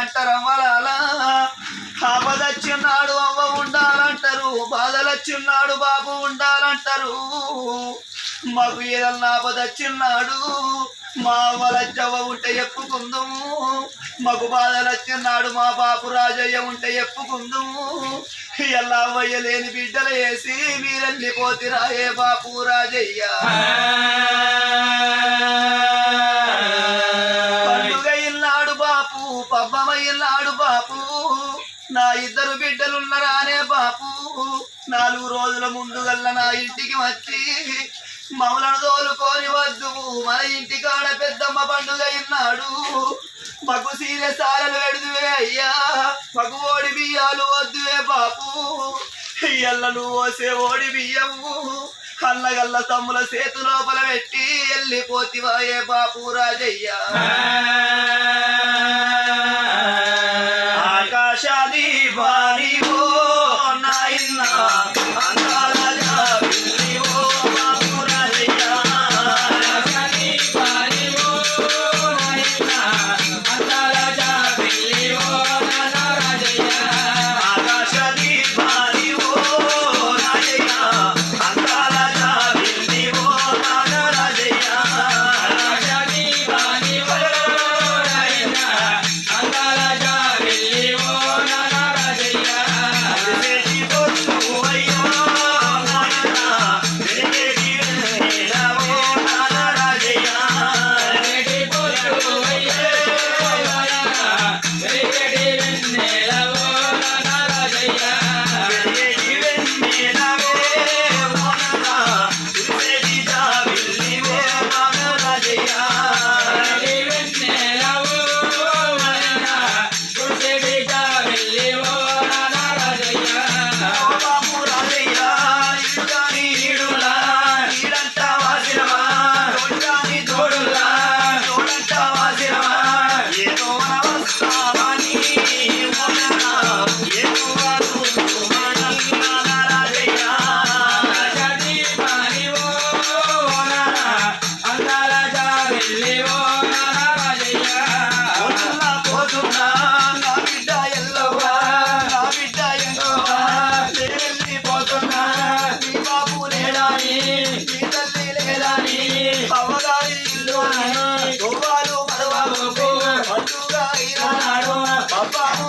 అంటారు అమ్మలాలా ఆపదచ్చిన్నాడు అవ్వ ఉండాలంటారు బాధలచ్చున్నాడు బాబు ఉండాలంటారు. మాకు ఏదన్నా ఆపదచ్చున్నాడు మా అవ్వలచ్చవ్వ ఉంటే చెప్పుకుందాము. మాకు బాధలచ్చున్నాడు మా బాపు రాజయ్య ఉంటే చెప్పుకుందుము. ఎలా అవ్వయ్య లేని బిడ్డలు వేసి మీరెళ్ళిపోతిరా ఏ బాపు రాజయ్య పబ్బమయ్యలాడు బాపు. నా ఇద్దరు బిడ్డలున్నరానే బాపు. నాలుగు రోజుల ముందుగల్ల నా ఇంటికి వచ్చి మమ్మలను తోలుకొని వద్దు. మన ఇంటి కాడ పెద్దమ్మ పండుగ ఇన్నాడు. మగు సీర సారలు పెడుదువే అయ్యా. మగు ఓడి బియ్యాలు వద్దువే బాపు. ఎల్లలు ఓసే ఓడి బియ్యము. అల్లగల్ల తమ్ముల సేతు లోపల పెట్టి వెళ్ళిపోతివాయే బాపు రాజయ్య. ಅಲ್ಲ Don't wanna on me. పండుగ అయినాడు పబ్బాము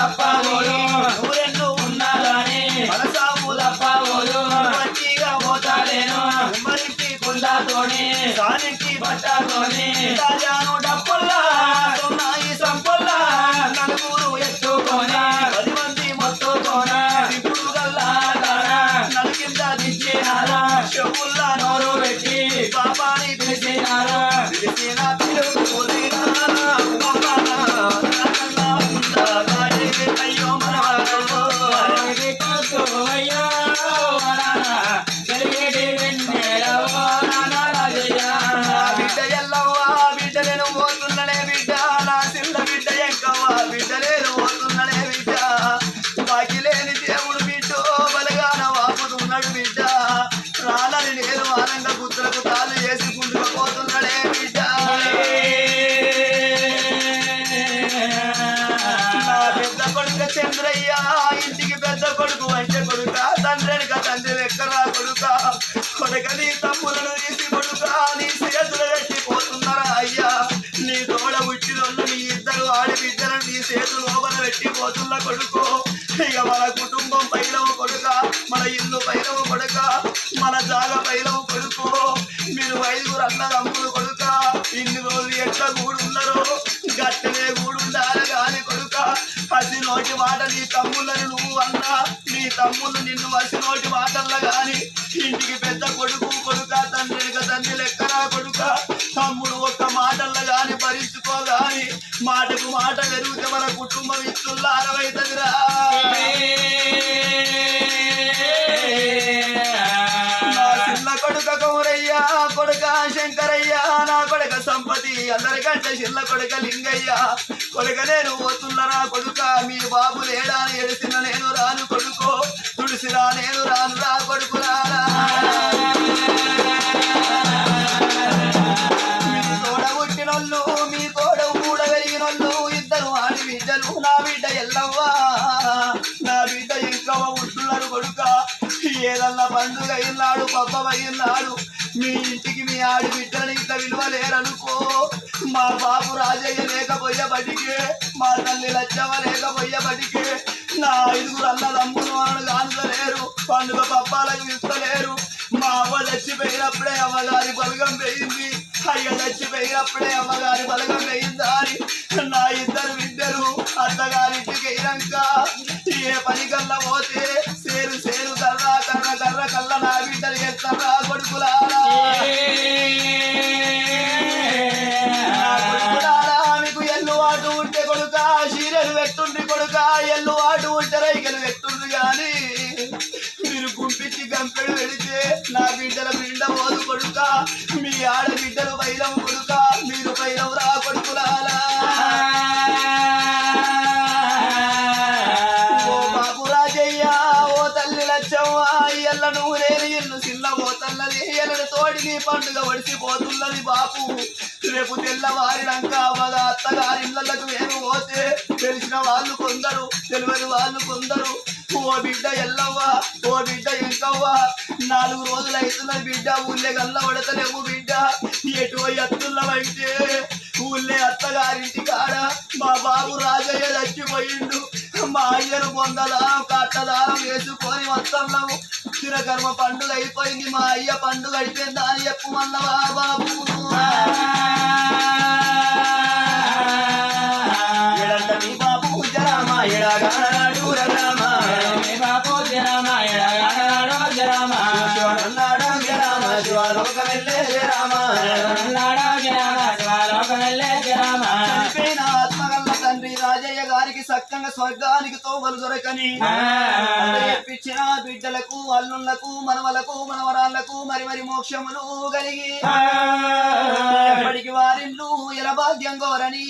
ఏరు తప్పబోదు నూరెన్ను ఉన్నా గాని మన మంచిగా పోతాలేను. ఉమ్మరింటి కుండతోని సానికి బట్టతోని రాజాను కొడుక ఇంటికి పెద్ద కొడుకు అంటే కొడుక తండ్రి తండ్రి లెక్కరా కొడుక. కొడుకని తమ్ములను తీసి కొడుక నీ చేతులు పెట్టి పోతున్నారా అయ్యా? నీ తోడ పుట్టినోళ్ళు నీ ఇద్దరు ఆడి బిడ్డలను నీ చేతులు లోపల పెట్టి పోతున్న కొడుకు. నోటి మాట నీ తమ్ముళ్ళని నువ్వు అన్నా. నీ తమ్ములు నిన్ను వసి నోటి మాటల్లో గాని ఇంటికి పెద్ద కొడుకు కొడుక తండ్రి తండ్రి లెక్కరా కొడుక. తమ్ముడు ఒక్క మాటల్లో గాని భరించుకోగాని మాటకు మాట పెరిగితే మన కుటుంబం ఇస్తుల్లా అరవైతదిరా. చిన్న కొడుక కౌరయ్య కొడుక శంకరయ్య నా కొడుక సంపతి అందరికంటే చిన్న కొడుక లింగయ్య. కొడుక నేను పోతున్నరా కొడుక? మీ బాబు లేడా? ఎడిసిన నేను రాను కొడుకో. తుడిసిరా నేను రాను రా కొడుకు రారా. మీ పుట్టినోళ్ళు మీ తోడ కూడా పెరిగినోళ్ళు ఇద్దరు ఆడి బిడ్డలు నా బిడ్డ ఎల్లవ్వా. నా బిడ్డ ఇంకా ఉంటున్నారు కొడుక. ఏదన్నా పండుగ అయినాడు పబ్బం అయినాడు మీ ఇంటికి మీ ఆడి బిడ్డని ఇంత విలువ లేరనుకో. మా బాబు రాజయ్య లేకపోయే బడికే మా తల్లి లచ్చవ్వ లేకపోయేబడికే నా ఐదుగురు అన్నదమ్ములు వాళ్ళు కానుతలేరు పండుగ పప్పాలకు ఇస్తలేరు. మా అవ్వ చచ్చిపోయినప్పుడే అమ్మగారి బలగం వేయింది అయ్య చచ్చిపోయినప్పుడే అమ్మగారి బలగం వేయిందా అని నా ఇద్దరు బిడ్డలు అత్తగారింటికి అయినాక ఎల్లు వాడు ఉంటే రైకలు పెట్టుండ్రి గాని మీరు గుంపించి గంపెడు వెళితే నా బిడ్డల బిడ్డ పోదు కొడుక మీ ఆడబిడ్డలు బయలం కొడుక మీరు బయలం రా కొడుకులారా. ఓ బాబు రాజయ్య ఓ తల్లి లచ్చవ్వ ఎల్ల నువ్వు లేని ఇల్లు సిల్ల పోతల్లది ఎల్లడి తోడి పండుగ ఒడిసిపోతున్నది బాపు. రేపు తెల్లవారినాక అవగా అత్తగారి ఇళ్ళకు మేము పోతే తెలిసిన వాళ్ళు కొందరు తెలియని వాళ్ళు కొందరు. ఓ బిడ్డ ఎల్లవ్వ ఓ బిడ్డ ఎంకవ్వ నాలుగు రోజులు అవుతున్నది బిడ్డ ఊళ్ళే గల్ల పడతలేవు బిడ్డ. ఎటు ఎత్తుల్లవైతే ఊళ్ళే అత్తగారింటి కాడ మా బాబు రాజయ్య చచ్చిపోయిండు. మా అయ్యను పొందదాం కట్టదారం వేసుకొని వస్తున్నాము తిరకర్మ పండుగ అయిపోయింది మా అయ్య పండుగ అయిపోయిందా అని చెప్పమన్నవా బాబు. ఎడంట మీ బాబు జరామా ఎడగాడు రరామా శివనన్నాడా జరామా శివలోక వెళ్ళే స్వర్గానికి తోవలు దొరకని. నేర్పించిన బిడ్డలకు అల్లుళ్ళకు మనవలకు మనవరాళ్ళకు మరి మరి మోక్షములు కలిగి. ఎప్పటికి వారిల్లు ఎల భాగ్యం కోరని.